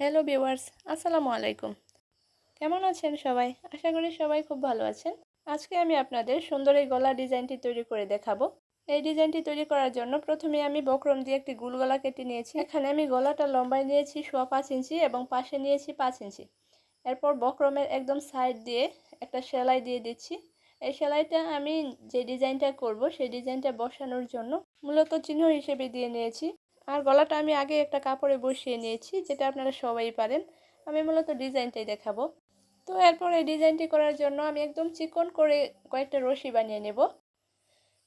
Hello viewers আসসালামু আলাইকুম কেমন আছেন সবাই? আশা করি সবাই খুব ভালো আছেন। আজকে আমি আপনাদের সুন্দর এই গলা ডিজাইনটি তৈরি করে দেখাবো। এই ডিজাইনটি তৈরি করার জন্য প্রথমে আমি বক্রম দিয়ে একটি গুল গলা কেটে নিয়েছি। এখানে আমি গলাটা লম্বায় নিয়েছি, সোয়া পাঁচ ইঞ্চি এবং পাশে নিয়েছি পাঁচ ইঞ্চি। এরপর বক্রমের একদম সাইড দিয়ে একটা সেলাই দিয়ে দিচ্ছি। এই সেলাইটা আমি যে ডিজাইনটা করব, সেই ডিজাইনটা বসানোর জন্য মূলত চিহ্ন হিসেবে দিয়ে নিয়েছি। আর গলাটা আমি আগে একটা কাপড়ে বসিয়ে নিয়েছি, যেটা আপনারা সবাই পারেন। আমি মূলত ডিজাইনটাই দেখাবো। তো এরপর এই ডিজাইনটি করার জন্য আমি একদম চিকন করে কয়েকটা রশি বানিয়ে নেব।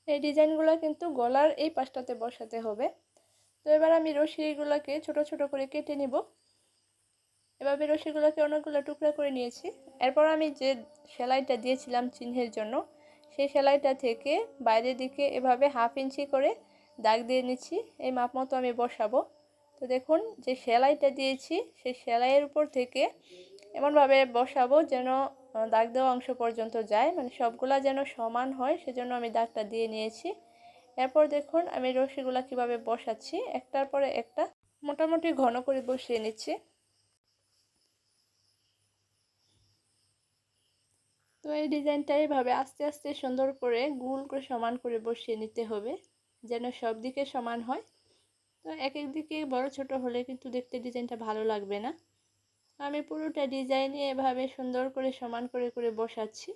এই ডিজাইনগুলো কিন্তু গলার এই পাশটাতে বসাতে হবে। তো এবার আমি রশিগুলোকে ছোট ছোট করে কেটে নিব। এভাবে রশিগুলোকে অনেকগুলো টুকরা করে নিয়েছি। এরপর আমি যে সেলাইটা দিয়েছিলাম চিহ্নের জন্য, সেই সেলাইটা থেকে বাইরের দিকে এভাবে হাফ ইঞ্চি করে দাগ দিয়ে নিচ্ছি, এই মাপ মতো আমি বসাবো। তো দেখুন, যে সেলাইটা দিয়েছি, সেই সেলাইয়ের উপর থেকে এমনভাবে বসাবো যেন দাগ দেওয়া অংশ পর্যন্ত যায়। মানে সবগুলা যেন সমান হয়, সেজন্য আমি দাগটা দিয়ে নিয়েছি। এরপর দেখুন, আমি রশিগুলা কীভাবে বসাচ্ছি। একটার পরে একটা মোটামুটি ঘন করে বসিয়ে নিচ্ছি। তো এই ডিজাইনটা এইভাবে আস্তে আস্তে সুন্দর করে, গুল করে সমান করে বসিয়ে নিতে হবে। যেন সব দিকে সমান হয়। তো এক এক দিকে বড় ছোট হলে কিন্তু দেখতে ডিজাইনটা ভালো লাগবে না। আমি পুরোটা ডিজাইনে এভাবে সুন্দর করে সমান করে করে বসাচ্ছি।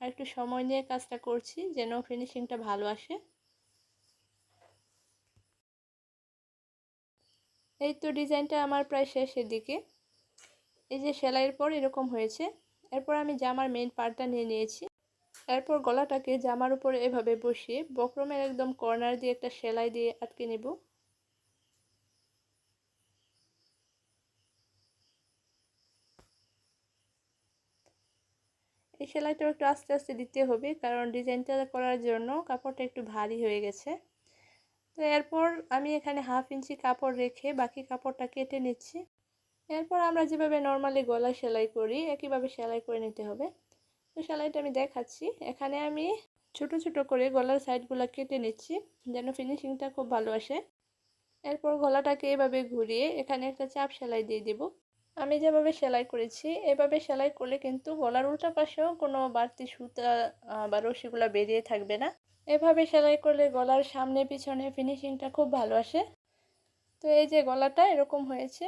আর একটু সময় নিয়ে কাজটা করছি যেন ফিনিশিংটা ভালো আসে। এই তো ডিজাইনটা আমার প্রায় শেষের দিকে। এই যে সেলাইয়ের পর এরকম হয়েছে। এরপর আমি জামার মেন পার্টটা নিয়ে নিয়েছি। এরপর গলাটাকে জামার উপরে এভাবে বসিয়ে বক্রমের একদম কর্নার দিয়ে একটা সেলাই দিয়ে আটকে নেব। এই সেলাইটা একটু আস্তে আস্তে দিতে হবে, কারণ ডিজাইনটা করার জন্য কাপড়টা একটু ভারী হয়ে গেছে। তো এরপর আমি এখানে হাফ ইঞ্চি কাপড় রেখে বাকি কাপড়টা কেটে নিচ্ছি। এরপর আমরা যেভাবে নর্মালি গলা সেলাই করি, একইভাবে সেলাই করে নিতে হবে। তো সেলাইটা আমি দেখাচ্ছি। এখানে আমি ছোট ছোট করে গলার সাইডগুলো কেটে নিচ্ছি যেন ফিনিশিংটা খুব ভালো আসে। এরপর গলাটাকে এভাবে ঘুরিয়ে এখানে একটা চাপ সেলাই দিয়ে দিব। আমি যেভাবে সেলাই করেছি, এভাবে সেলাই করলে কিন্তু গলার উল্টা পাশেও কোনো বাড়তি সুতা বা রশিগুলো বেরিয়ে থাকবে না। এভাবে সেলাই করলে গলার সামনে, পিছনে ফিনিশিংটা খুব ভালো আসে। তো এই যে গলাটা এরকম হয়েছে।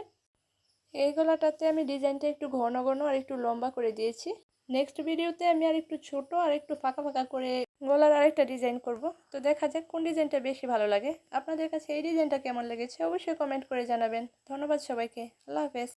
এই গলাটাতে আমি ডিজাইনটা একটু ঘন ঘন আর একটু লম্বা করে দিয়েছি। নেক্সট ভিডিওতে আমি আর একটু ছোট আর একটু ফাঁকা ফাঁকা করে গলার আরেকটা ডিজাইন করব। তো দেখা যাক কোন ডিজাইনটা বেশি ভালো লাগে। আপনাদের কাছে এই ডিজাইনটা কেমন লেগেছে অবশ্যই কমেন্ট করে জানাবেন। ধন্যবাদ সবাইকে। আল্লাহ হাফেজ।